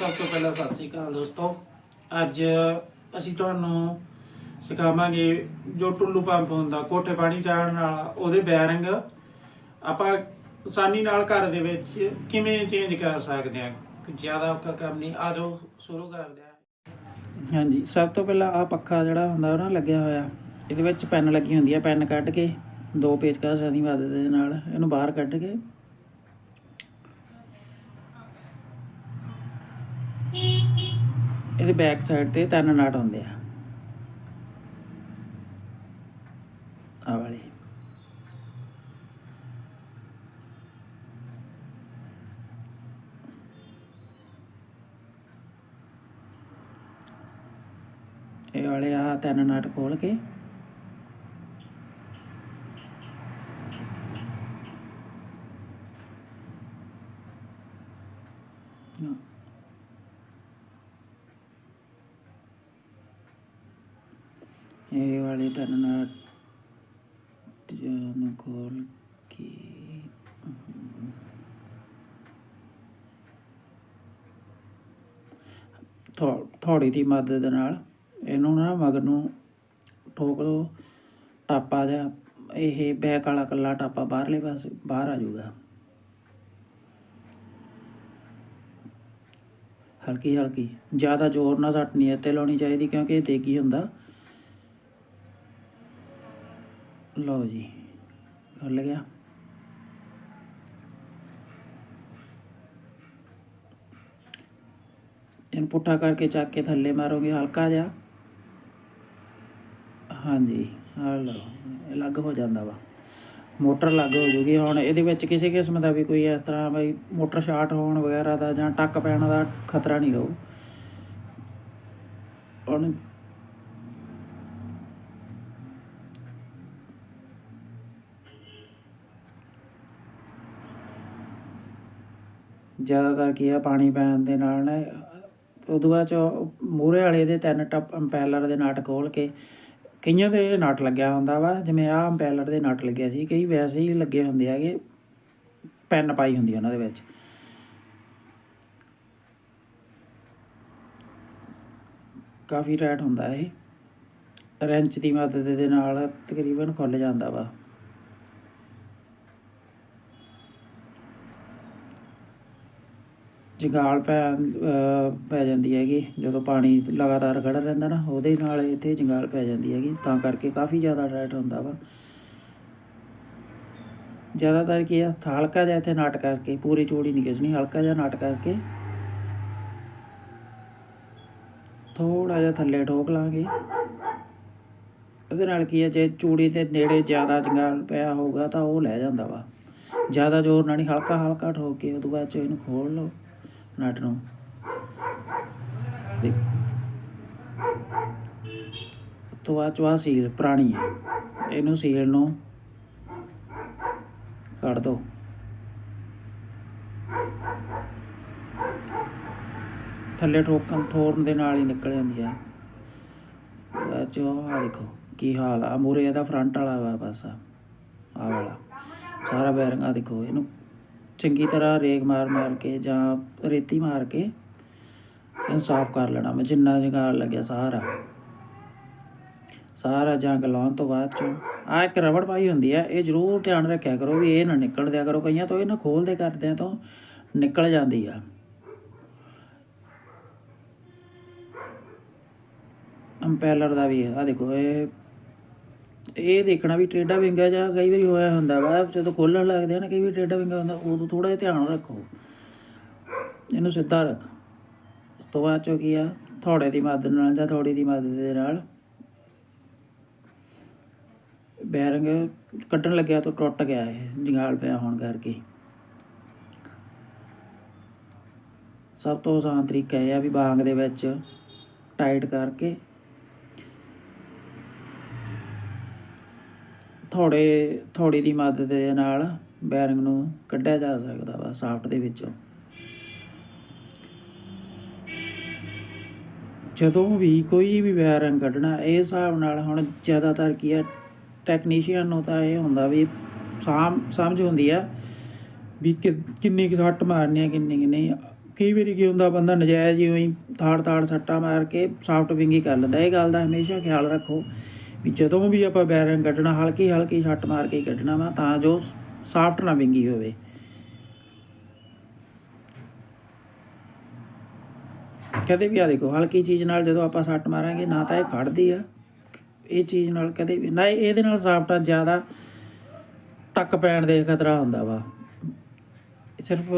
ਸਭ ਤੋਂ ਪਹਿਲਾਂ ਸਤਿ ਸ੍ਰੀ ਅਕਾਲ ਦੋਸਤੋ। ਅੱਜ ਅਸੀਂ ਤੁਹਾਨੂੰ ਸਿਖਾਵਾਂਗੇ ਜੋ ਟੁੱਲੂ ਪੰਪ ਹੁੰਦਾ, ਕੋਠੇ ਪਾਣੀ ਚਾੜਨ ਵਾਲਾ, ਉਹਦੇ ਬੈਰਿੰਗ। ਆਪਾਂ ਆਸਾਨੀ ਨਾਲ ਘਰ ਦੇ ਵਿੱਚ ਕਿਵੇਂ ਚੇਂਜ ਕਰ ਸਕਦੇ ਹਾਂ? ਜ਼ਿਆਦਾ ਔਖਾ ਕੰਮ ਨਹੀਂ। ਆ ਜਾਓ, ਸ਼ੁਰੂ ਕਰਦੇ ਹਾਂ। ਹਾਂਜੀ, ਸਭ ਤੋਂ ਪਹਿਲਾਂ ਆ ਪੱਖਾ ਜਿਹੜਾ ਹੁੰਦਾ, ਉਹ ਨਾ ਲੱਗਿਆ ਹੋਇਆ। ਇਹਦੇ ਵਿੱਚ ਪੈਨ ਲੱਗੀ ਹੁੰਦੀ ਹੈ ਪੈਨ ਕੱਢ ਕੇ ਦੋ ਪੇਚਕਸਾਂ ਦੀ ਮਦਦ ਦੇ ਨਾਲ ਇਹਨੂੰ ਬਾਹਰ ਕੱਢ ਕੇ ਇਹਦੇ ਬੈਕ ਸਾਈਡ ਤੇ ਤਿੰਨ ਨਟ ਹੁੰਦੇ ਆ। ਆ ਵਾਲੇ। ਇਹ ਵਾਲੇ ਆ ਤਿੰਨ ਨਟ ਖੋਲ ਕੇ ਹਾਂ। ਇਹ ਵਾਲੇ ਤਿੰਨ ਨਟ ਨੂੰ ਖੋਲ ਕੇ? ਥੋ- ਥੋੜੀ ਦੀ ਮਦਦ ਨਾਲ ਇਹਨੂੰ ਨਾ ਮਗਰ ਨੂੰ ਠੋਕ ਲਓ ਟਾਪਾ ਜਾਂ ਇਹ ਬੈਕ ਵਾਲਾ ਕੱਲਾ ਟਾਪਾ ਬਾਹਰਲੇ ਪਾਸੇ, ਬਾਹਰ ਆ ਜਾਊਗਾ। ਹਲਕੀ ਹਲਕੀ ਜ਼ਿਆਦਾ ਜ਼ੋਰ ਨਾਲ ਸੱਟ ਨਹੀਂ ਇੱਥੇ ਲਾਉਣੀ ਚਾਹੀਦੀ ਕਿਉਂਕਿ ਇਹ ਤੇਗੀ ਹੁੰਦਾ। ਲਓ ਜੀ ਖੁੱਲ ਗਿਆ। ਇਹਨੂੰ ਪੁੱਠਾ ਕਰਕੇ ਚੱਕ ਕੇ ਥੱਲੇ ਮਾਰੋਗੇ, ਹਲਕਾ ਜਿਹਾ। ਹਾਂਜੀ ਆ ਲਓ ਅਲੱਗ ਹੋ ਜਾਂਦਾ ਵਾ। ਮੋਟਰ ਲੱਗ ਹੋ ਜੂਗੀ। ਹੁਣ ਇਹਦੇ ਵਿੱਚ ਕਿਸੇ ਕਿਸਮ ਦਾ ਵੀ ਕੋਈ ਇਸ ਤਰ੍ਹਾਂ ਬਈ ਮੋਟਰ ਸ਼ਾਰਟ ਹੋਣ ਵਗੈਰਾ ਦਾ ਜਾਂ ਟੱਕ ਪੈਣ ਦਾ ਖਤਰਾ ਨਹੀਂ ਰਹੂ। ਹੁਣ ਜ਼ਿਆਦਾਤਰ ਕੀ ਆ, ਪਾਣੀ ਪੈਣ ਦੇ ਨਾਲ ਨਾ, ਉਦੋਂ ਬਾਅਦ ਚ ਮੂਰੇ ਵਾਲੇ ਦੇ ਤਿੰਨ ਟੱਪ ਅੰਪੈਲਰ ਦੇ ਨਟ ਖੋਲ ਕੇ ਕਈਆਂ ਦੇ ਨਟ ਲੱਗਿਆ ਹੁੰਦਾ ਵਾ, ਜਿਵੇਂ ਆਹ ਅੰਪੈਲਰ ਦੇ ਨਟ ਲੱਗਿਆ ਸੀ, ਕਈ ਵੈਸੇ ਹੀ ਲੱਗੇ ਹੁੰਦੇ ਹੈਗੇ ਪੈਨ ਪਾਈ ਹੁੰਦੀ ਉਹਨਾਂ ਦੇ ਵਿੱਚ। ਕਾਫੀ ਟਾਈਟ ਹੁੰਦਾ ਇਹ। ਰੈਂਚ ਦੀ ਮਦਦ ਦੇ ਨਾਲ ਤਕਰੀਬਨ ਖੁੱਲ ਜਾਂਦਾ ਵਾ। ਜੰਗਾਲ ਪੈ ਪੈ ਜਾਂਦੀ ਹੈਗੀ। ਜਦੋਂ ਪਾਣੀ ਲਗਾਤਾਰ ਖੜਾ ਰਹਿੰਦਾ ਨਾ, ਉਹਦੇ ਨਾਲ ਇੱਥੇ ਜੰਗਾਲ ਪੈ ਜਾਂਦੀ ਹੈਗੀ। ਤਾਂ ਕਰਕੇ ਕਾਫੀ ਜ਼ਿਆਦਾ ਟਾਈਟ ਹੁੰਦਾ ਵਾ। ਜ਼ਿਆਦਾਤਰ ਕੀ ਆ, ਹਲਕਾ ਜਿਹਾ ਇੱਥੇ ਨਾਟ ਕਰਕੇ, ਪੂਰੀ ਚੂੜੀ ਨਹੀਂ ਖਿੱਚਣੀ, ਹਲਕਾ ਜਿਹਾ ਨਾਟ ਕਰਕੇ ਥੋੜਾ ਜਿਹਾ ਥੱਲੇ ਠੋਕ ਲਾਂਗੇ। ਉਹਦੇ ਨਾਲ ਕੀ ਹੈ ਜੇ ਚੂੜੀ ਦੇ ਨੇੜੇ ਜ਼ਿਆਦਾ ਜੰਗਾਲ ਪਿਆ ਹੋਊਗਾ ਤਾਂ ਉਹ ਲੈ ਜਾਂਦਾ ਵਾ। ਜ਼ਿਆਦਾ ਜ਼ੋਰ ਨਾਲ ਨਹੀਂ ਹਲਕਾ ਹਲਕਾ ਠੋਕ ਕੇ ਉਦੋਂ ਬਾਅਦ ਚ ਇਹਨੂੰ ਖੋਲ ਲਓ। ਨਟ ਨੂੰ ਉਸ ਤੋਂ ਬਾਅਦ ਚਵਾ ਸੀਲ ਪੁਰਾਣੀ ਹੈ ਇਹਨੂੰ ਸੀਲ ਨੂੰ ਕੱਢ ਦੋ। ਥੱਲੇ ਠੋਕਣ ਠੋਰਨ ਦੇ ਨਾਲ ਹੀ ਨਿਕਲ ਜਾਂਦੀ ਹੈ ਚੋਂ ਆ ਦੇਖੋ ਕੀ ਹਾਲ ਆ। ਮੂਰੇ ਇਹਦਾ ਫਰੰਟ ਵਾਲਾ ਵਾ ਬਸ ਆ। ਵਾਲਾ। ਸਾਰਾ ਬੈਰਿੰਗ ਆ ਦੇਖੋ ਇਹਨੂੰ ਚੰਗੀ ਤਰ੍ਹਾਂ ਰੇਗ ਮਾਰ ਮਾਰ ਕੇ ਜਾਂ ਰੇਤੀ ਮਾਰ ਕੇ ਇਹਨੂੰ ਸਾਫ਼ ਕਰ ਲੈਣਾ। ਮੈਂ ਜਿੰਨਾ ਜਗਾਰ ਲੱਗਿਆ ਸਾਰਾ। ਸਾਰਾ ਜੰਗ ਲਾਉਣ ਤੋਂ ਬਾਅਦ ਚੋਂ ਆ ਇੱਕ ਰਬੜ ਪਾਈ ਹੁੰਦੀ ਹੈ ਇਹ ਜ਼ਰੂਰ ਧਿਆਨ ਰੱਖਿਆ ਕਰੋ ਵੀ ਇਹ ਨਾ ਨਿਕਲ ਦਿਆ ਕਰੋ। ਕਈਆਂ ਤੋਂ ਇਹ ਨਾ ਖੋਲਦੇ ਕਰਦਿਆਂ ਤੋਂ ਨਿਕਲ ਜਾਂਦੀ ਆ। ਅੰਪੈਲਰ ਦਾ ਵੀ ਆ ਦੇਖੋ, ਇਹ ਇਹ ਦੇਖਣਾ ਵੀ ਟੇਡਾ ਵਿੰਗਾ ਜਾਂ ਕਈ ਵਾਰੀ ਹੋਇਆ ਹੁੰਦਾ ਵਾ, ਜਦੋਂ ਖੋਲਣ ਲੱਗਦੇ ਆ ਨਾ, ਕਈ ਵਾਰੀ ਟੇਡਾ ਵਿੰਗਾ ਹੁੰਦਾ, ਉਦੋਂ ਥੋੜਾ ਜਿਹਾ ਧਿਆਨ ਰੱਖੋ। ਇਹਨੂੰ ਸਿੱਧਾ ਰੱਖ। ਉਸ ਤੋਂ ਬਾਅਦ ਚੋ ਕੀ ਆ ਥੋੜੇ ਦੀ ਮਦਦ ਨਾਲ ਜਾਂ ਥੋੜੀ ਦੀ ਮਦਦ ਦੇ ਨਾਲ ਬੈਰਿੰਗ ਕੱਢਣ ਲੱਗਿਆ ਤਾਂ ਟੁੱਟ ਗਿਆ ਇਹ ਜੰਗਾਲ ਪਿਆ ਹੋਣ ਕਰਕੇ। ਸਭ ਤੋਂ ਆਸਾਨ ਤਰੀਕਾ ਇਹ ਆ ਵੀ ਬਾਂਗ ਦੇ ਵਿੱਚ ਟਾਈਟ ਕਰਕੇ ਥੋੜੇ, ਥੋੜੀ ਦੀ ਮਦਦ ਦੇ ਨਾਲ ਬੈਰਿੰਗ ਨੂੰ ਕੱਢਿਆ ਜਾ ਸਕਦਾ ਵਾ, ਸਾਫਟ ਦੇ ਵਿੱਚੋਂ। ਜਦੋਂ ਵੀ ਕੋਈ ਵੀ ਬੈਰਿੰਗ ਕੱਢਣਾ, ਇਹ ਹਿਸਾਬ ਨਾਲ ਹੁਣ ਜ਼ਿਆਦਾਤਰ ਕੀ ਆ ਟੈਕਨੀਸ਼ੀਅਨ ਨੂੰ ਤਾਂ ਇਹ ਹੁੰਦਾ ਵੀ ਸਾਮ ਸਮਝ ਹੁੰਦੀ ਆ ਵੀ ਕਿੰਨੀ ਕੁ ਸੱਟ ਮਾਰਨੀ ਆ, ਕਿੰਨੀ ਕੁ ਨਹੀਂ। ਕਈ ਵਾਰੀ ਕੀ ਹੁੰਦਾ, ਬੰਦਾ ਨਜਾਇਜ਼ ਹੀ ਉਹੀ ਥਾੜ ਥਾੜ ਸੱਟਾ ਮਾਰ ਕੇ ਸਾਫਟ ਵਿੰਗੀ ਕਰ ਲੈਂਦਾ, ਇਹ ਗੱਲ ਦਾ ਹਮੇਸ਼ਾ ਖਿਆਲ ਰੱਖੋ। ਵੀ ਜਦੋਂ ਵੀ ਆਪਾਂ ਬੈਰਿੰਗ ਕੱਢਣਾ ਹਲਕੀ ਹਲਕੀ ਛੱਟ ਮਾਰ ਕੇ ਕੱਢਣਾ ਵਾ, ਤਾਂ ਜੋ ਸਾਫਟ ਨਾ ਵਿੰਗੀ ਹੋਵੇ। ਕਦੇ ਵੀ ਆ ਦੇਖੋ, ਹਲਕੀ ਚੀਜ਼ ਨਾਲ ਜਦੋਂ ਆਪਾਂ ਸੱਟ ਮਾਰਾਂਗੇ, ਨਾ ਤਾਂ ਇਹ ਖੜਦੀ ਆ। ਇਹ ਚੀਜ਼ ਨਾਲ ਕਦੇ ਵੀ, ਨਾ ਇਹਦੇ ਨਾਲ ਸਾਫਟਾ ਜ਼ਿਆਦਾ ਟੱਕ ਪੈਣ ਦੇ ਖਤਰਾ ਹੁੰਦਾ ਵਾ। ਸਿਰਫ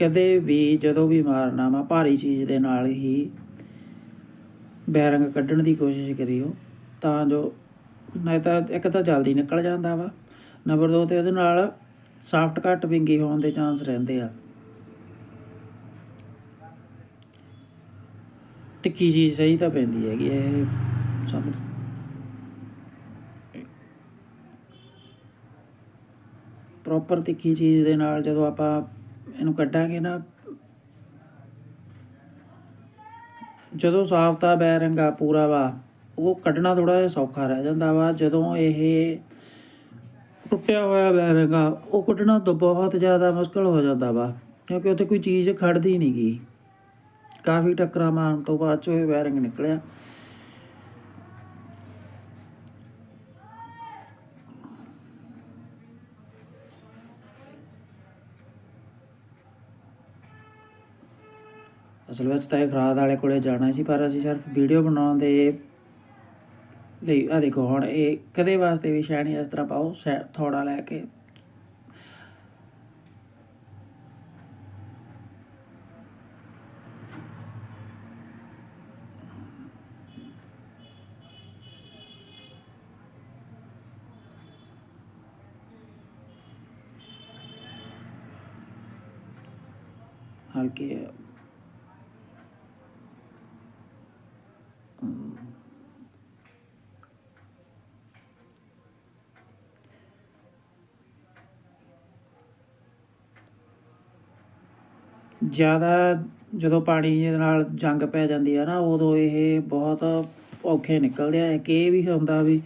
ਕਦੇ ਵੀ ਜਦੋਂ ਵੀ ਮਾਰਨਾ ਵਾ, ਭਾਰੀ ਚੀਜ਼ ਦੇ ਨਾਲ ਹੀ ਬੈਰੰਗ ਕੱਢਣ ਦੀ ਕੋਸ਼ਿਸ਼ ਕਰਿਓ, ਤਾਂ ਜੋ ਨਹੀਂ ਤਾਂ ਇੱਕ ਤਾਂ ਜਲਦੀ ਨਿਕਲ ਜਾਂਦਾ ਵਾ ਨੰਬਰ 2 ਤੇ ਉਹਦੇ ਨਾਲ ਸਾਫਟ ਘੱਟ ਵਿੰਗੀ ਹੋਣ ਦੇ ਚਾਂਸ ਰਹਿੰਦੇ ਆ। ਤਿੱਖੀ ਚੀਜ਼ ਸਹੀ ਤਾਂ ਪੈਂਦੀ ਹੈਗੀ ਇਹ ਸਭ ਪ੍ਰੋਪਰ ਤਿੱਖੀ ਚੀਜ਼ ਦੇ ਨਾਲ ਜਦੋਂ ਆਪਾਂ ਇਹਨੂੰ ਕੱਢਾਂਗੇ ਨਾ ਜਦੋਂ ਸਾਫਤਾ ਬੈਰੰਗਾ ਪੂਰਾ ਵਾ, ਉਹ ਕੱਢਣਾ ਥੋੜਾ ਜਿਹਾ ਸੌਖਾ ਰਹਿ ਜਾਂਦਾ ਵਾ। ਜਦੋਂ ਇਹ ਟੁੱਟਿਆ ਹੋਇਆ ਬੈਰੰਗਾ ਉਹ ਕੱਢਣਾ ਤਾਂ ਬਹੁਤ ਜ਼ਿਆਦਾ ਮੁਸ਼ਕਲ ਹੋ ਜਾਂਦਾ ਵਾ, ਕਿਉਂਕਿ ਉੱਥੇ ਕੋਈ ਚੀਜ਼ ਖੜਦੀ ਨਹੀਂ ਗਈ ਕਾਫੀ ਟੱਕਰਾਂ ਮਾਰਨ ਤੋਂ ਬਾਅਦ ਚੋਂ ਇਹ ਬੈਰਿੰਗ ਨਿਕਲਿਆ। ਅਸਲ ਵਿੱਚ ਤਾਂ ਇਹ ਖਰਾਦ ਵਾਲੇ ਕੋਲੇ ਜਾਣਾ ਸੀ, ਪਰ ਅਸੀਂ ਸਿਰਫ ਵੀਡੀਓ ਬਣਾਉਣ ਦੇ ਲਈ ਆ ਦੇਖੋ ਹੁਣ ਇਹ ਕਦੇ ਵਾਸਤੇ ਵੀ ਸ਼ੈਣੀ ਇਸ ਤਰ੍ਹਾਂ ਪਾਓ, ਸ਼ੈ- ਥੋੜਾ ਲੈ ਕੇ। ਹਲਕੇ ਜ਼ਿਆਦਾ ਜਦੋਂ ਪਾਣੀ ਦੇ ਨਾਲ ਜੰਗ ਪੈ ਜਾਂਦੀ ਹੈ ਨਾ, ਉਦੋਂ ਇਹ ਬਹੁਤ ਔਖੇ ਨਿਕਲਦੇ ਆ। ਕਿ ਇਹ ਵੀ ਹੁੰਦਾ ਵੀ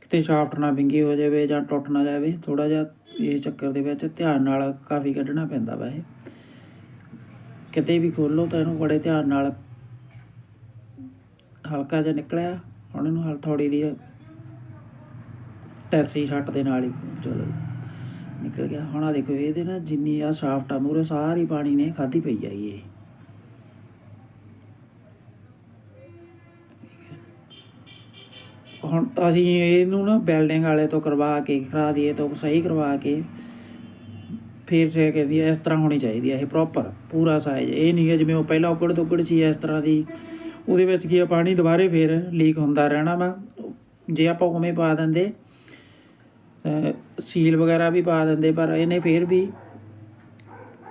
ਕਿਤੇ ਸ਼ਾਫਟ ਨਾ ਵਿੰਗੀ ਹੋ ਜਾਵੇ ਜਾਂ ਟੁੱਟ ਨਾ ਜਾਵੇ ਥੋੜਾ ਜਿਹਾ ਇਹ ਚੱਕਰ ਦੇ ਵਿੱਚ ਧਿਆਨ ਨਾਲ ਕਾਫੀ ਕੱਢਣਾ ਪੈਂਦਾ ਵਾ ਇਹ। ਕਿਤੇ ਵੀ ਖੋਲੋ ਤਾਂ ਇਹਨੂੰ ਬੜੇ ਧਿਆਨ ਨਾਲ ਹਲਕਾ ਜਿਹਾ ਨਿਕਲਿਆ, ਹੁਣ ਇਹਨੂੰ ਹਲ ਥੋੜੀ ਦੀ ਟੈਰਸੀ ਛੱਟ ਦੇ ਨਾਲ ਹੀ ਚਲੋ। ਨਿਕਲ ਗਿਆ। ਹੁਣ ਆ ਦੇਖੋ, ਇਹਦੇ ਨਾ ਜਿੰਨੀ ਆ ਸਾਫਟ ਆ ਮੂਰੇ ਸਾਰੀ ਪਾਣੀ ਨੇ ਖਾਦੀ ਪਈ ਆਈ ਇਹ। ਹੁਣ ਅਸੀਂ ਇਹਨੂੰ ਨਾ ਬਿਲਡਿੰਗ ਵਾਲੇ ਤੋਂ ਕਰਵਾ ਕੇ, ਕਰਾ ਦਈਏ ਤੋਂ ਸਹੀ ਕਰਵਾ ਕੇ, ਫਿਰ ਜੇ ਕਹਿੰਦੀ ਇਸ ਤਰ੍ਹਾਂ ਹੋਣੀ ਚਾਹੀਦੀ ਹੈ ਇਹ ਪ੍ਰੋਪਰ ਪੂਰਾ ਸਾਈਜ਼ ਇਹ ਨਹੀਂ ਹੈ ਜਿਵੇਂ ਉਹ ਪਹਿਲਾਂ ਉਕੜ ਦੁਕੜ ਸੀ ਇਸ ਤਰ੍ਹਾਂ ਦੀ, ਉਹਦੇ ਵਿੱਚ ਕੀ ਆ, ਪਾਣੀ ਦੁਬਾਰੇ ਫੇਰ ਲੀਕ ਹੁੰਦਾ ਰਹਿਣਾ ਵਾ। ਜੇ ਆਪਾਂ ਉਵੇਂ ਪਾ ਦਿੰਦੇ ਸੀਲ ਵਗੈਰਾ ਵੀ ਪਾ ਦਿੰਦੇ, ਪਰ ਇਹਨੇ ਫੇਰ ਵੀ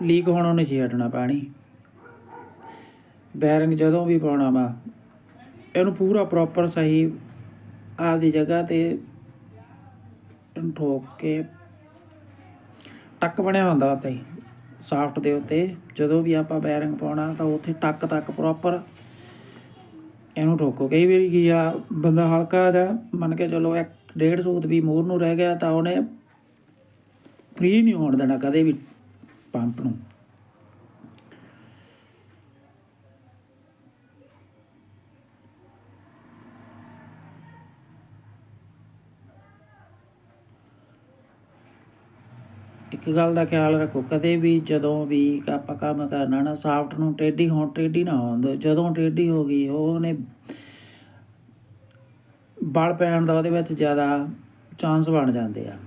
ਲੀਕ ਹੋਣੋਂ ਨਹੀਂ ਸੀ ਹਟਣਾ ਪਾਣੀ। ਬੈਰਿੰਗ ਜਦੋਂ ਵੀ ਪਾਉਣਾ ਵਾ, ਇਹਨੂੰ ਪੂਰਾ ਪ੍ਰੋਪਰ ਸਹੀ ਆਪਦੀ ਜਗ੍ਹਾ ਤੇ ਠੋਕ ਕੇ ਟੱਕ ਬਣਿਆ ਹੁੰਦਾ ਉੱਤੇ ਸਾਫਟ ਦੇ ਉੱਤੇ। ਜਦੋਂ ਵੀ ਆਪਾਂ ਬੈਰਿੰਗ ਪਾਉਣਾ ਤਾਂ ਉੱਥੇ ਟੱਕ ਤੱਕ ਪ੍ਰੋਪਰ ਇਹਨੂੰ ਠੋਕੋ। ਕਈ ਵਾਰੀ ਕੀ ਆ, ਬੰਦਾ ਹਲਕਾ ਜਿਹਾ ਮੰਨ ਕੇ ਚਲੋ ਇੱਕ ਡੇਢ ਸੂਤ ਵੀ ਮੋਰ ਨੂੰ ਰਹਿ ਗਿਆ ਤਾਂ ਉਹਨੇ ਫ੍ਰੀ ਨਹੀਂ ਹੋਣ ਦੇਣਾ ਕਦੇ ਵੀ ਪੰਪ ਨੂੰ। ਇੱਕ ਗੱਲ ਦਾ ਖਿਆਲ ਰੱਖੋ, ਕਦੇ ਵੀ ਜਦੋਂ ਵੀ ਆਪਾਂ ਕੰਮ ਕਰਨਾ ਨਾ ਸਾਫਟ ਨੂੰ ਟੇਢੀ ਹੋਣ, ਟੇਢੀ ਨਾ ਹੋਣ ਜਦੋਂ ਟੇਢੀ ਹੋ ਗਈ, ਉਹਨੇ ਬਲ ਪੈਣ ਦਾ ਉਹਦੇ ਵਿੱਚ ਜ਼ਿਆਦਾ ਚਾਂਸ ਬਣ ਜਾਂਦੇ ਆ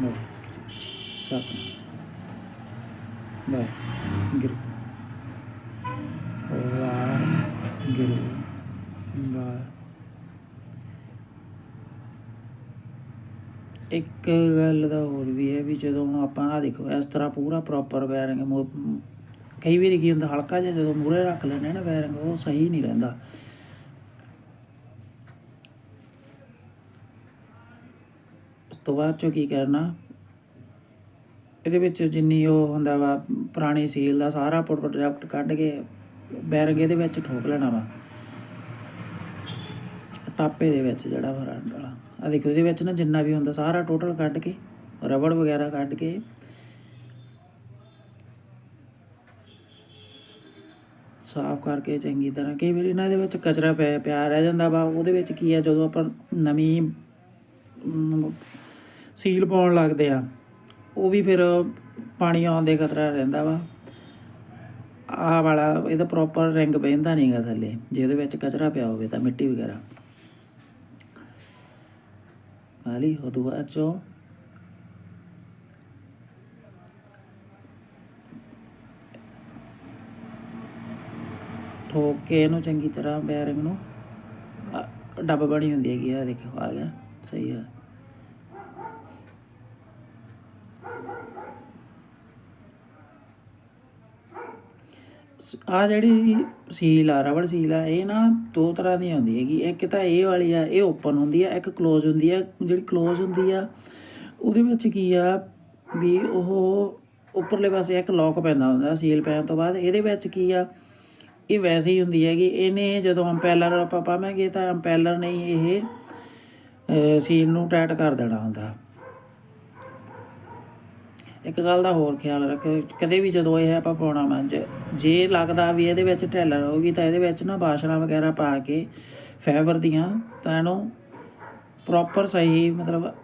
ਲਓ, ਸੱਤ ਲੈ ਗਿਰ ਵਾਰ ਇੱਕ ਗੱਲ ਦਾ ਹੋਰ ਵੀ ਹੈ ਵੀ ਜਦੋਂ ਆਪਾਂ ਆ ਦੇਖੋ, ਇਸ ਤਰ੍ਹਾਂ ਪੂਰਾ ਪ੍ਰੋਪਰ ਬੈਰਿੰਗ ਕਈ ਵਾਰੀ ਕੀ ਹੁੰਦਾ, ਹਲਕਾ ਜਿਹਾ ਜਦੋਂ ਮੂਰੇ ਰੱਖ ਲੈਂਦੇ ਨਾ ਬੈਰਿੰਗ ਉਹ ਸਹੀ ਨਹੀਂ ਰਹਿੰਦਾ। ਉਸ ਤੋਂ ਬਾਅਦ ਚੋਂ ਕੀ ਕਰਨਾ? ਇਹਦੇ ਵਿੱਚ ਜਿੰਨੀ ਉਹ ਹੁੰਦਾ ਵਾ, ਪੁਰਾਣੀ ਸੀਲ ਦਾ ਸਾਰਾ ਪ੍ਰੋਡਕਟ ਕੱਢ ਕੇ ਬੈਰਿੰਗ ਇਹਦੇ ਵਿੱਚ ਠੋਕ ਲੈਣਾ ਵਾ। ਟਾਪੇ ਦੇ ਵਿੱਚ ਜਿਹੜਾ ਫਰੰਟ ਵਾਲਾ। ਆ ਦੇਖੋ, ਇਹਦੇ ਵਿੱਚ ਨਾ ਜਿੰਨਾ ਵੀ ਹੁੰਦਾ ਸਾਰਾ ਟੋਟਲ ਕੱਢ ਕੇ, ਰਬੜ ਵਗੈਰਾ ਕੱਢ ਕੇ। ਸਾਫ਼ ਕਰਕੇ ਚੰਗੀ ਤਰ੍ਹਾਂ, ਕਈ ਵਾਰੀ ਇਹਨਾਂ ਇਹਦੇ ਵਿੱਚ ਕਚਰਾ ਪਿਆ ਪਿਆ ਰਹਿ ਜਾਂਦਾ ਵਾ, ਉਹਦੇ ਵਿੱਚ ਕੀ ਆ, ਜਦੋਂ ਆਪਾਂ ਨਵੀਂ ਸੀਲ ਪਾਉਣ ਲੱਗਦੇ ਆ ਉਹ ਵੀ ਫਿਰ ਪਾਣੀ ਆਉਣ ਦੇ ਖਤਰਾ ਰਹਿੰਦਾ ਵਾ। ਆਹ ਵਾਲਾ, ਇਹਦਾ ਪ੍ਰੋਪਰ ਰਿੰਗ ਬਹਿੰਦਾ ਨਹੀਂਗਾ ਥੱਲੇ, ਜੇ ਇਹਦੇ ਵਿੱਚ ਕਚਰਾ ਪਿਆ ਹੋਵੇ ਤਾਂ ਮਿੱਟੀ ਵਗੈਰਾ। ਵਾਲੀ ਉਦੋਂ ਬਾਅਦ ਚੋਂ। ਠੋਕ ਕੇ ਇਹਨੂੰ ਚੰਗੀ ਤਰ੍ਹਾਂ ਬੈਰਿੰਗ ਨੂੰ ਡੱਬ ਬਣੀ ਹੁੰਦੀ ਹੈਗੀ ਆ, ਦੇਖੋ ਆ ਗਿਆ, ਸਹੀ ਆ। ਆ ਜਿਹੜੀ ਸੀਲ ਆ, ਰਬੜ ਸੀਲ ਆ, ਇਹ ਨਾ ਦੋ ਤਰ੍ਹਾਂ ਦੀ ਹੁੰਦੀ ਹੈਗੀ। ਇੱਕ ਤਾਂ ਇਹ ਵਾਲੀ ਆ, ਇਹ ਓਪਨ ਹੁੰਦੀ ਆ, ਇੱਕ ক্লোਜ਼ ਹੁੰਦੀ ਆ। ਜਿਹੜੀ ক্লোਜ਼ ਹੁੰਦੀ ਆ, ਉਹਦੇ ਵਿੱਚ ਕੀ ਆ ਵੀ ਉਹ ਉੱਪਰਲੇ ਪਾਸੇ ਇੱਕ ਲੌਕ ਪੈਂਦਾ ਹੁੰਦਾ, ਸੀਲ ਪੈਣ ਤੋਂ ਬਾਅਦ। ਇਹਦੇ ਵਿੱਚ ਕੀ ਆ, ਇਹ ਵੈਸੇ ਹੀ ਹੁੰਦੀ ਹੈਗੀ। ਇਹਨੇ ਜਦੋਂ ਅੰਪੈਲਰ ਆਪਾਂ ਪਾਵਾਂਗੇ ਤਾਂ ਅੰਪੈਲਰ ਨਹੀਂ ਇਹ ਸੀਲ ਨੂੰ ਟਾਈਟ ਕਰ ਦੇਣਾ ਹੁੰਦਾ। ਇੱਕ ਗੱਲ ਦਾ ਹੋਰ ਖਿਆਲ ਰੱਖਿਓ, ਕਦੇ ਵੀ ਜਦੋਂ ਇਹ ਆਪਾਂ ਪਾਉਣਾ ਵਾ ਜੇ- ਲੱਗਦਾ ਵੀ ਇਹਦੇ ਵਿੱਚ ਢਿੱਲ ਰਹੂਗੀ ਤਾਂ ਇਹਦੇ ਵਿੱਚ ਨਾ ਬਾਸ਼ਣਾ ਵਗੈਰਾ ਪਾ ਕੇ ਫਾਈਬਰ ਦੀਆਂ ਤਾਂ ਇਹਨੂੰ ਪ੍ਰੋਪਰ ਸਹੀ ਮਤਲਬ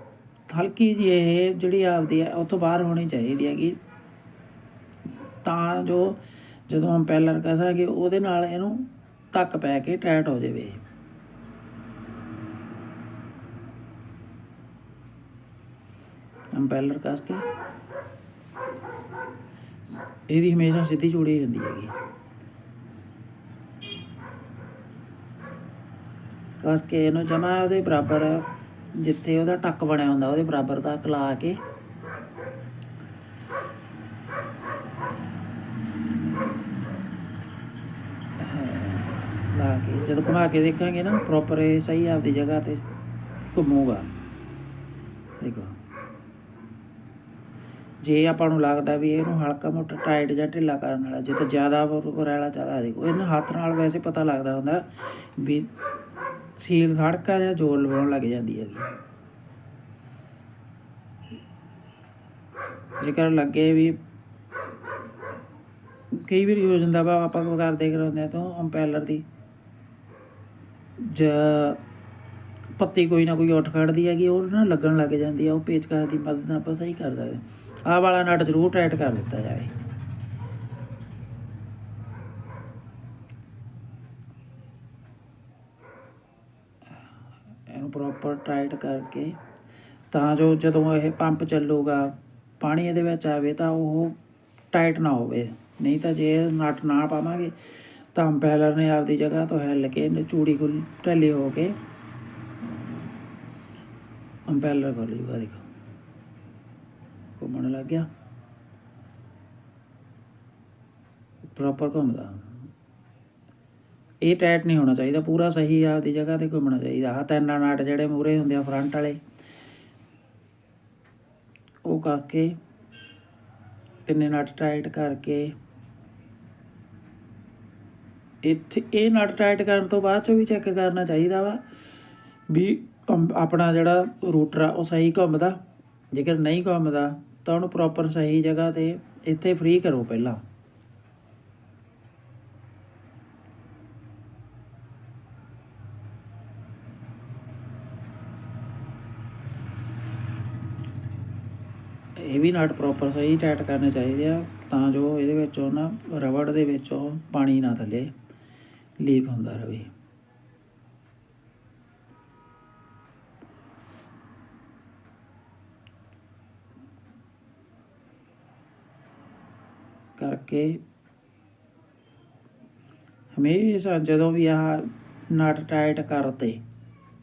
ਹਲਕੀ ਜਿਹੀ ਇਹ ਜਿਹੜੀ ਆਪਦੀ ਹੈ, ਉੱਥੋਂ ਬਾਹਰ ਹੋਣੀ ਚਾਹੀਦੀ ਹੈਗੀ। ਤਾਂ ਜੋ ਜਦੋਂ ਅੰਪੈਲਰ ਕਸਾਂਗੇ, ਉਹਦੇ ਨਾਲ ਇਹਨੂੰ ਤੱਕ ਪੈ ਕੇ ਟਾਈਟ ਹੋ ਜਾਵੇ। ਅੰਪੈਲਰ ਕਸ ਕੇ। ਇਹਦੀ ਹਮੇਸ਼ਾ ਸਿੱਧੀ ਚੂੜੀ ਹੁੰਦੀ ਹੈਗੀ। ਕਸ ਕੇ ਇਹਨੂੰ ਜਮਾ ਉਹਦੇ ਬਰਾਬਰ, ਜਿੱਥੇ ਉਹਦਾ ਟੱਕ ਬਣਿਆ ਹੁੰਦਾ, ਉਹਦੇ ਬਰਾਬਰ ਤੱਕ ਲਾ ਕੇ। ਲਾ ਕੇ, ਜਦੋਂ ਘੁਮਾ ਕੇ ਦੇਖਾਂਗੇ ਨਾ ਪ੍ਰੋਪਰ ਇਹ ਸਹੀ ਆਪਦੀ ਜਗ੍ਹਾ ਤੇ ਘੁੰਮੂਗਾ। ਦੇਖੋ। ਜੇ ਆਪਾਂ ਨੂੰ ਲੱਗਦਾ ਵੀ ਇਹਨੂੰ ਹਲਕਾ ਮੋਟਾ ਟਾਈਟ ਜਾਂ ਢਿੱਲਾ ਕਰਨ ਵਾਲਾ, ਜੇ ਤਾਂ ਜ਼ਿਆਦਾ ਰੈਲਾ ਜ਼ਿਆਦਾ ਦੇਖੋ, ਇਹਨੂੰ ਹੱਥ ਨਾਲ ਵੈਸੇ ਪਤਾ ਲੱਗਦਾ ਹੁੰਦਾ ਵੀ ਸੀਲ ਸੜਕਾ ਜਾਂ ਜੋਰ ਲਵਾਉਣ ਲੱਗ ਜਾਂਦੀ ਹੈਗੀ। ਜੇਕਰ ਲੱਗੇ ਵੀ ਕਈ ਵਾਰੀ ਹੋ ਜਾਂਦਾ ਵਾ, ਆਪਾਂ ਕਰਦੇ ਕਰਾਉਂਦੇ ਹਾਂ ਤਾਂ ਅੰਪੈਲਰ ਦੀ ਜ ਪੱਤੀ ਕੋਈ ਨਾ ਕੋਈ ਉੱਠ ਖੜਦੀ ਹੈਗੀ, ਉਹ ਨਾ ਲੱਗਣ ਲੱਗ ਜਾਂਦੀ ਆ, ਉਹ ਪੇਚਕਸ ਦੀ ਮਦਦ ਨਾਲ ਆਪਾਂ ਸਹੀ ਕਰ ਸਕਦੇ ਆਹ ਵਾਲਾ ਨਟ ਜ਼ਰੂਰ ਟਾਈਟ ਕਰ ਦਿੱਤਾ ਜਾਵੇ। ਇਹਨੂੰ ਪ੍ਰੋਪਰ ਟਾਈਟ ਕਰਕੇ, ਤਾਂ ਜੋ ਜਦੋਂ ਇਹ ਪੰਪ ਚੱਲੂਗਾ, ਪਾਣੀ ਇਹਦੇ ਵਿੱਚ ਆਵੇ ਤਾਂ ਉਹ ਟਾਈਟ ਨਾ ਹੋਵੇ। ਨਹੀਂ ਤਾਂ ਜੇ ਨਟ ਨਾ ਪਾਵਾਂਗੇ, ਤਾਂ ਅੰਪੈਲਰ ਨੇ ਆਪਦੀ ਜਗ੍ਹਾ ਤੋਂ ਹਿੱਲ ਕੇ ਇਹਨੇ ਚੂੜੀ ਗੁੱਲ ਢਿੱਲੀ ਹੋ ਕੇ ਅੰਪੈਲਰ ਖੁੱਲ ਜੂਗਾ, ਦੇਖੋ। ਘੁੰਮਣ ਲੱਗ ਗਿਆ। ਪ੍ਰੋਪਰ ਘੁੰਮਦਾ। ਇਹ ਟਾਈਟ ਨਹੀਂ ਹੋਣਾ ਚਾਹੀਦਾ, ਪੂਰਾ ਸਹੀ ਆਪਦੀ ਜਗ੍ਹਾ ਤੇ ਘੁੰਮਣਾ ਚਾਹੀਦਾ। ਆ ਤਿੰਨ ਨਟ ਜਿਹੜੇ ਮੂਰੇ ਹੁੰਦੇ ਆ ਫਰੰਟ ਵਾਲੇ, ਉਹ ਕਰਕੇ ਤਿੰਨੇ ਨਟ ਟਾਈਟ ਕਰਕੇ ਇੱਥੇ ਇਹ ਨਟ ਟਾਈਟ ਕਰਨ ਤੋਂ ਬਾਅਦ ਚ ਵੀ ਚੈੱਕ ਕਰਨਾ ਚਾਹੀਦਾ ਵਾ ਵੀ ਆਪਣਾ ਜਿਹੜਾ ਰੂਟਰ ਆ, ਉਹ ਸਹੀ ਘੁੰਮਦਾ। ਜੇਕਰ ਨਹੀਂ ਘੁੰਮਦਾ ਤਾਂ ਉਹਨੂੰ ਪ੍ਰੋਪਰ ਸਹੀ ਜਗ੍ਹਾ ਤੇ ਇੱਥੇ ਫ੍ਰੀ ਕਰੋ ਪਹਿਲਾਂ। ਇਹ ਵੀ ਨਟ ਪ੍ਰੋਪਰ ਸਹੀ ਟਾਈਟ ਕਰਨੇ ਚਾਹੀਦੇ ਆ, ਤਾਂ ਜੋ ਇਹਦੇ ਵਿੱਚੋਂ ਨਾ ਰਬੜ ਦੇ ਵਿੱਚੋਂ ਪਾਣੀ ਨਾ ਥੱਲੇ ਲੀਕ ਹੁੰਦਾ ਰਹੇ। ਕਰਕੇ ਹਮੇਸ਼ਾ ਜਦੋਂ ਵੀ ਆਹ ਨਟ ਟਾਈਟ ਕਰਤੇ,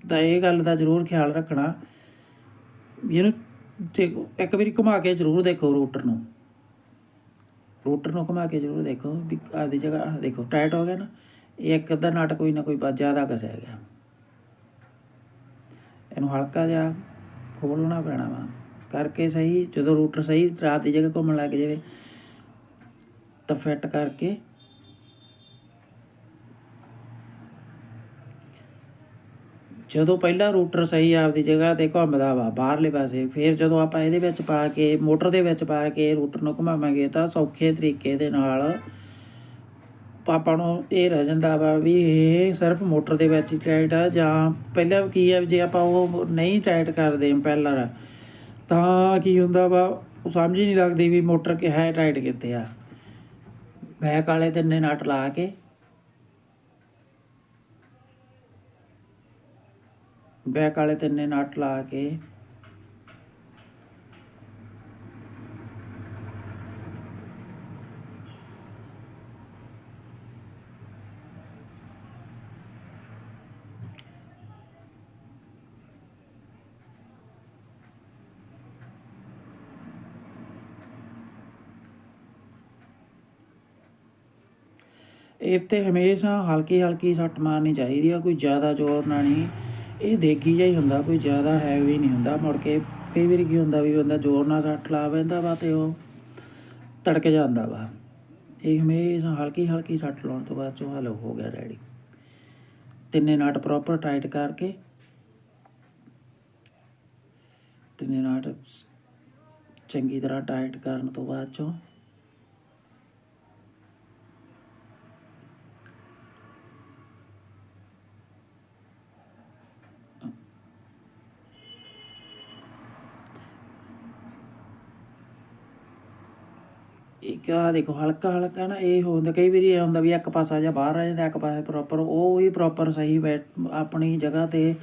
ਤਾਂ ਇਹ ਗੱਲ ਦਾ ਜ਼ਰੂਰ ਖਿਆਲ ਰੱਖਣਾ ਇਹਨੂੰ ਦੇਖੋ ਇੱਕ ਵਾਰੀ ਘੁਮਾ ਕੇ ਜ਼ਰੂਰ ਦੇਖੋ ਰੋਟਰ ਨੂੰ। ਰੋਟਰ ਨੂੰ ਘੁਮਾ ਕੇ ਜ਼ਰੂਰ ਦੇਖੋ ਵੀ ਆਦੀ ਜਗ੍ਹਾ ਦੇਖੋ ਟਾਈਟ ਹੋ ਗਿਆ ਨਾ, ਇਹ ਇੱਕ ਅੱਧਾ ਨਟ ਕੋਈ ਨਾ ਕੋਈ ਜ਼ਿਆਦਾ ਘਸਿਆ ਗਿਆ। ਇਹਨੂੰ ਹਲਕਾ ਜਿਹਾ ਖੋਲਣਾ ਪੈਣਾ ਵਾ, ਕਰਕੇ ਸਹੀ ਜਦੋਂ ਰੂਟਰ ਸਹੀ ਰਾਤ ਦੀ ਜਗ੍ਹਾ ਘੁੰਮਣ ਲੱਗ ਜਾਵੇ ਤਾਂ ਫਿੱਟ ਕਰਕੇ। ਜਦੋਂ ਪਹਿਲਾ ਰੂਟਰ ਸਹੀ ਆਪਦੀ ਜਗ੍ਹਾ ਤੇ ਘੁੰਮਦਾ ਵਾ ਬਾਹਰਲੇ ਪਾਸੇ, ਫਿਰ ਜਦੋਂ ਆਪਾਂ ਇਹਦੇ ਵਿੱਚ ਪਾ ਕੇ, ਮੋਟਰ ਦੇ ਵਿੱਚ ਪਾ ਕੇ ਰੂਟਰ ਨੂੰ ਘੁਮਾਵਾਂਗੇ ਤਾਂ ਸੌਖੇ ਤਰੀਕੇ ਦੇ ਨਾਲ ਆਪਾਂ ਨੂੰ ਇਹ ਰਹਿ ਜਾਂਦਾ ਵਾ ਵੀ ਇਹ ਸਿਰਫ ਮੋਟਰ ਦੇ ਵਿੱਚ ਹੀ ਟਾਈਟ ਆ ਜਾਂ ਪਹਿਲਾਂ ਕੀ ਆ ਜੇ ਆਪਾਂ ਉਹ ਨਹੀਂ ਟਾਈਟ ਕਰਦੇ ਇੰਪੈਲਰ ਤਾਂ ਕੀ ਹੁੰਦਾ ਵਾ, ਉਹ ਸਮਝ ਹੀ ਨਹੀਂ ਲੱਗਦੀ ਵੀ ਮੋਟਰ ਕਿ ਹੈ ਟਾਈਟ ਕਿੱਥੇ ਆ। ਬੈਕ ਵਾਲੇ ਤਿੰਨੇ ਨਟ ਲਾ ਕੇ। ਬੈਕ ਵਾਲੇ ਤਿੰਨੇ ਨਟ ਲਾ ਕੇ। ਇਹ ਤੇ ਹਮੇਸ਼ਾ ਹਲਕੀ ਹਲਕੀ ਸੱਟ ਮਾਰਨੀ ਚਾਹੀਦੀ ਆ, ਕੋਈ ਜ਼ਿਆਦਾ ਜ਼ੋਰ ਨਾਲ ਨਹੀਂ। ਇਹ ਦੇਗੀ ਜਿਹਾ ਹੀ ਹੁੰਦਾ, ਕੋਈ ਜ਼ਿਆਦਾ ਹੈਵੀ ਨਹੀਂ ਹੁੰਦਾ। ਮੁੜ ਕੇ ਕਈ ਵਾਰੀ ਕੀ ਹੁੰਦਾ ਵੀ ਬੰਦਾ ਜ਼ੋਰ ਨਾਲ ਸੱਟ ਲਾ ਪੈਂਦਾ ਵਾ ਤੇ ਉਹ ਤੜਕ ਜਾਂਦਾ ਵਾ। ਇਹ ਹਮੇਸ਼ਾ ਹਲਕੀ ਹਲਕੀ ਸੱਟ ਲਾਉਣ ਤੋਂ ਬਾਅਦ ਚੋਂ ਹਲੋ ਹੋ ਗਿਆ ਰੈਡੀ ਤਿੰਨੇ ਨਾਟ ਪ੍ਰੋਪਰ ਟਾਈਟ ਕਰਕੇ ਤਿੰਨੇ ਨਾਟ ਚੰਗੀ ਤਰ੍ਹਾਂ ਟਾਈਟ ਕਰਨ ਤੋਂ ਬਾਅਦ ਚੋਂ ਇੱਕ ਆ ਦੇਖੋ, ਹਲਕਾ ਹਲਕਾ ਨਾ ਇਹ ਹੁੰਦਾ ਕਈ ਵਾਰੀ ਇਹ ਹੁੰਦਾ ਵੀ ਇੱਕ ਪਾਸਾ ਜਾਂ ਬਾਹਰ ਆ ਜਾਂਦਾ, ਇੱਕ ਪਾਸੇ ਪ੍ਰੋਪਰ ਉਹ ਹੀ ਪ੍ਰੋਪਰ ਸਹੀ ਬੈਠ, ਆਪਣੀ ਜਗ੍ਹਾ ਤੇ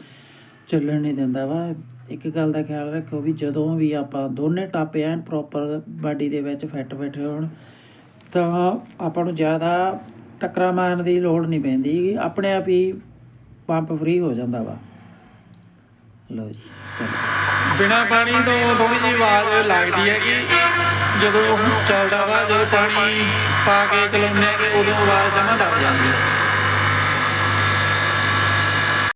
ਚੱਲਣ ਨਹੀਂ ਦਿੰਦਾ ਵਾ। ਇੱਕ ਗੱਲ ਦਾ ਖਿਆਲ ਰੱਖੋ ਵੀ ਜਦੋਂ ਵੀ ਆਪਾਂ ਦੋਨੇ ਟਾਪੇ ਐਨ ਪ੍ਰੋਪਰ ਬਾਡੀ ਦੇ ਵਿੱਚ ਫਿੱਟ ਬੈਠੇ ਹੋਣ, ਤਾਂ ਆਪਾਂ ਨੂੰ ਜ਼ਿਆਦਾ ਟੱਕਰਾਂ ਮਾਰਨ ਦੀ ਲੋੜ ਨਹੀਂ ਪੈਂਦੀ ਆਪਣੇ ਆਪ ਹੀ ਪੰਪ ਫ੍ਰੀ ਹੋ ਜਾਂਦਾ ਵਾ। ਲਓ ਜੀ ਚਲੋ ਬਿਨਾ ਪਾਣੀ ਤੋਂ ਥੋੜੀ ਜਿਹੀ ਆਵਾਜ਼ ਲੱਗਦੀ ਹੈ ਕਿ ਜਦੋਂ ਚੱਲਦਾ ਵਾ ਜਦੋਂ ਪਾਣੀ ਪਾ ਕੇ ਚਲਾਉਂਦੇ ਆ ਕਿ ਉਦੋਂ ਆਵਾਜ਼ ਜਮਾ ਦੱਬ ਜਾਂਦੀ ਹੈ